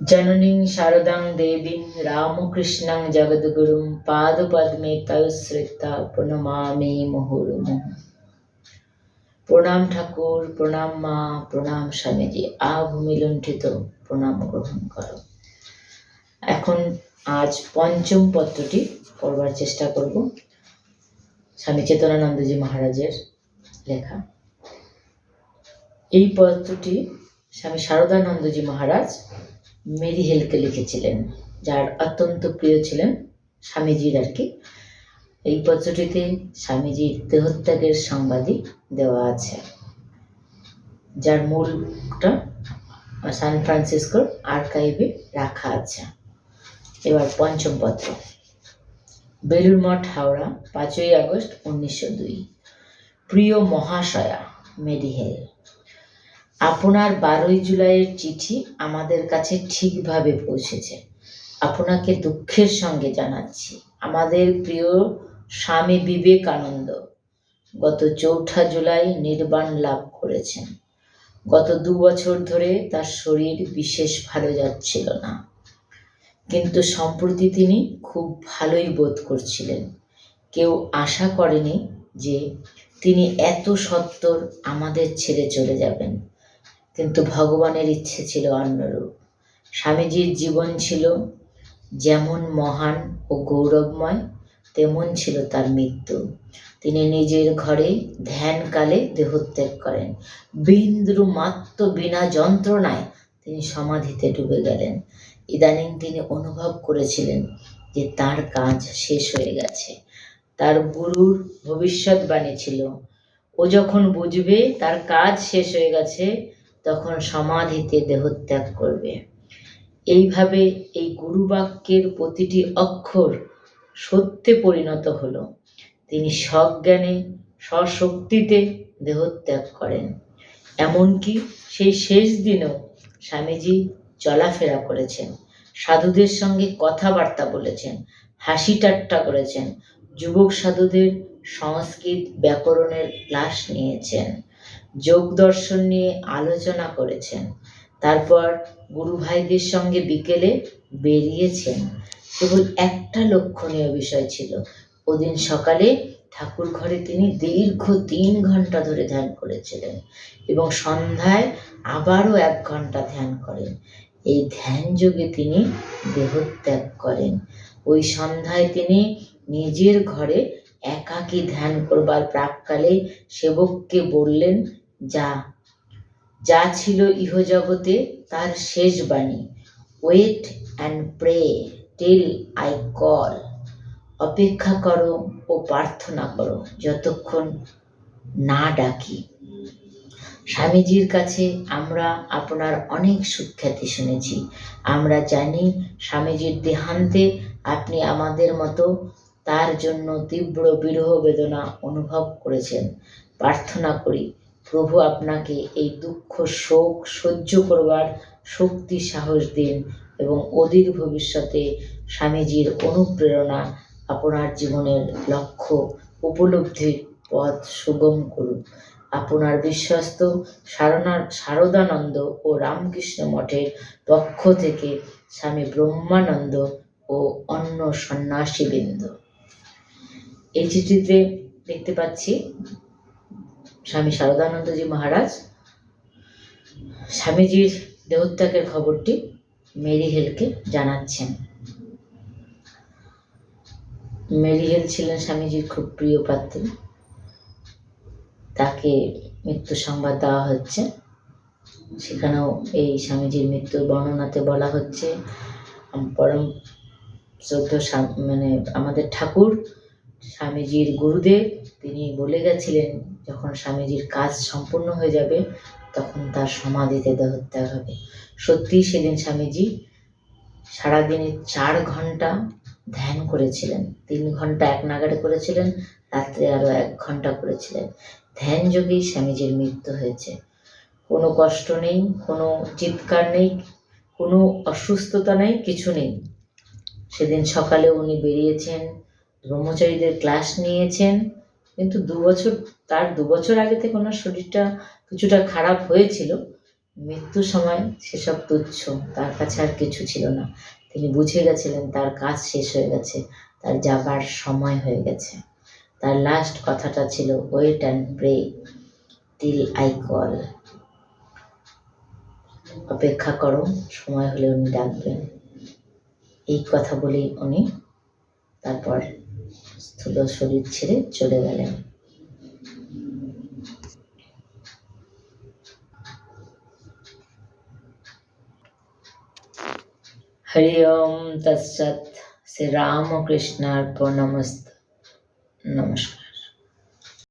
জননীং শারদাং দেবীং রামকৃষ্ণাং জগদ্গুরুং পাদপদ্মে তয়শ্রিতা প্রণমামি মুহুর্মুহ প্রণাম ঠাকুর প্রণাম মা প্রণাম স্বামীজি আভূমি লুণ্ঠিত প্রণাম গ্রহণ কর এখন আজ পঞ্চম পত্রটি পড়বার চেষ্টা করব। স্বামী চেতনানন্দজি মহারাজের লেখা। এই পত্রটি স্বামী শারদানন্দজি মহারাজ মেরি হেলকে লিখেছিলেন, যার অত্যন্ত প্রিয় ছিলেন স্বামীজির আর কি। এই পত্রটিতে স্বামীজির দেহত্যাগের সংবাদই দেওয়া আছে, যার মূলটা সান ফ্রান্সিসকোর আর্কাইভে রাখা আছে। এবার পঞ্চম পত্র। বেলুর মঠ হাওড়া, পাঁচই আগস্ট উনিশশো দুই। প্রিয় মহাশয়া মেডিহেল আপনার বারোই জুলাইয়ের চিঠি আমাদের কাছে ঠিকভাবে পৌঁছেছে। আপনাকে দুঃখের সঙ্গে জানাচ্ছি। আমাদের প্রিয় স্বামী বিবেকানন্দ গত চৌঠা জুলাই নির্বাণ লাভ করেছেন। গত দু বছর ধরে তার শরীর বিশেষ ভালো যাচ্ছিল না। কিন্তু সম্প্রতি তিনি খুব ভালোই বোধ করছিলেন। কেউ আশা করেনি যে তিনি এত সত্বর আমাদের ছেড়ে চলে যাবেন। কিন্তু ভগবানের ইচ্ছে ছিল অন্যরূপ। স্বামীজির জীবন ছিল যেমন মহান ও গৌরবময়, তেমন ছিল তার মৃত্যু। তিনি নিজের ঘরে ধ্যানকালে দেহত্যাগ করেন। বিন্দু মাত্র বিনা যন্ত্রণায় তিনি সমাধিতে ডুবে গেলেন। ইদানিং তিনি অনুভব করেছিলেন যে তার কাজ শেষ হয়ে গেছে। তার গুরুর ভবিষ্যৎবাণী ছিল, ও যখন বুঝবে তার কাজ শেষ হয়ে গেছে তখন সমাধিতে দেহত্যাগ করবে। এইভাবে এই গুরুবাক্যের প্রতিটি অক্ষর সত্যে পরিণত হলো। তিনি সজ্ঞানে, সশক্তিতে দেহত্যাগ করেন। এমনকি সেই শেষ দিনেও স্বামীজি চলাফেরা করেছেন। সাধুদের সঙ্গে কথাবার্তা বলেছেন, হাসি ঠাট্টা করেছেন, যুবক সাধুদের সংস্কৃত ব্যাকরণের ক্লাস নিয়েছেন। যোগ দর্শন নিয়ে আলোচনা করেছেন। তারপর গুরু ভাইদের সঙ্গে বিকেলে বেরিয়েছেন। কেবল একটা লক্ষণীয় বিষয় ছিল। ওদিন সকালে ঠাকুর ঘরে তিনি দীর্ঘ তিন ঘণ্টা ধরে ধ্যান করেছিলেন এবং সন্ধ্যায় আবারও এক ঘণ্টা ধ্যান করেন। এই ধ্যান যোগে তিনি দেহত্যাগ করেন। ওই সন্ধ্যায় তিনি নিজের ঘরে একাকী ধ্যান করবার প্রাককালে সেবককে বললেন যা যা ছিল ইহজগতে তার শেষ বাণী। Wait and pray till I call অপেক্ষা করো ও প্রার্থনা করো যতক্ষণ না ডাকি। স্বামীজির কাছে আমরা আপনার অনেক সুখ্যাতি শুনেছি। আমরা জানি স্বামীজির দেহান্তে আপনি আমাদের মতো তার জন্য তীব্র বিরহ বেদনা অনুভব করেছেন। প্রার্থনা করি প্রভু আপনাকে এই দুঃখ শোক সহ্য করবার শক্তি সাহস দিন এবং অধীর ভবিষ্যতে স্বামীজির অনুপ্রেরণা আপনার জীবনের লক্ষ্য উপলব্ধির পথ সুগম করুন আপনার বিশ্বস্ত সারনা শারদানন্দ ও রামকৃষ্ণ মঠের পক্ষ থেকে স্বামী ব্রহ্মানন্দ ও অন্য সন্ন্যাসীবৃন্দ। এই চিঠিতে দেখতে পাচ্ছি স্বামী শারদানন্দজি মহারাজ, স্বামীজির দেহত্যাগের খবরটি মেরি হেলকে জানাচ্ছেন। মেরি হেল ছিলেন স্বামীজির খুব প্রিয় পাত্রী তাকে মৃত্যু সংবাদ দেওয়া হচ্ছে। সেখানেও এই স্বামীজির মৃত্যুর বর্ণনাতে বলা হচ্ছে, পরম শ্রদ্ধ মানে আমাদের ঠাকুর স্বামীজির গুরুদেব, তিনি বলে গেছিলেন, যখন স্বামীজির কাজ সম্পূর্ণ হয়ে যাবে, তখন তার সমাধিতে দেহত্যাগ হবে। সত্যিই সেদিন স্বামীজি সারাদিনে চার ঘণ্টা ধ্যান করেছিলেন। তিন ঘণ্টা এক নাগারে করেছিলেন, রাত্রে আরও এক ঘণ্টা করেছিলেন। ধ্যান যোগেই স্বামীজির মৃত্যু হয়েছে। কোনো কষ্ট নেই, কোনো চিৎকার নেই, কোনো অসুস্থতা নেই, কিছু নেই। সেদিন সকালে উনি বেরিয়েছেন ব্রহ্মচারীদের ক্লাস নিয়েছেন, কিন্তু দু বছর, তার দু বছর আগে থেকে ওনার শরীরটা কিছুটা খারাপ হয়েছিল। মৃত্যুর সময় সেসব তুচ্ছ, তার কাছে আর কিছু ছিল না। তিনি বুঝে গেছিলেন, তার কাজ শেষ হয়ে গেছে, তার যাবার সময় হয়ে গেছে। তার লাস্ট কথাটা ছিল wait and pray till I call অপেক্ষা করো, সময় হলে উনি ডাকবেন। এই কথা বলেই উনি তারপর স্থূল শরীর ছেড়ে চলে গেলেন। হরি ওম তৎসৎ শ্রী রামকৃষ্ণার্পণমস্ত নমস্কার।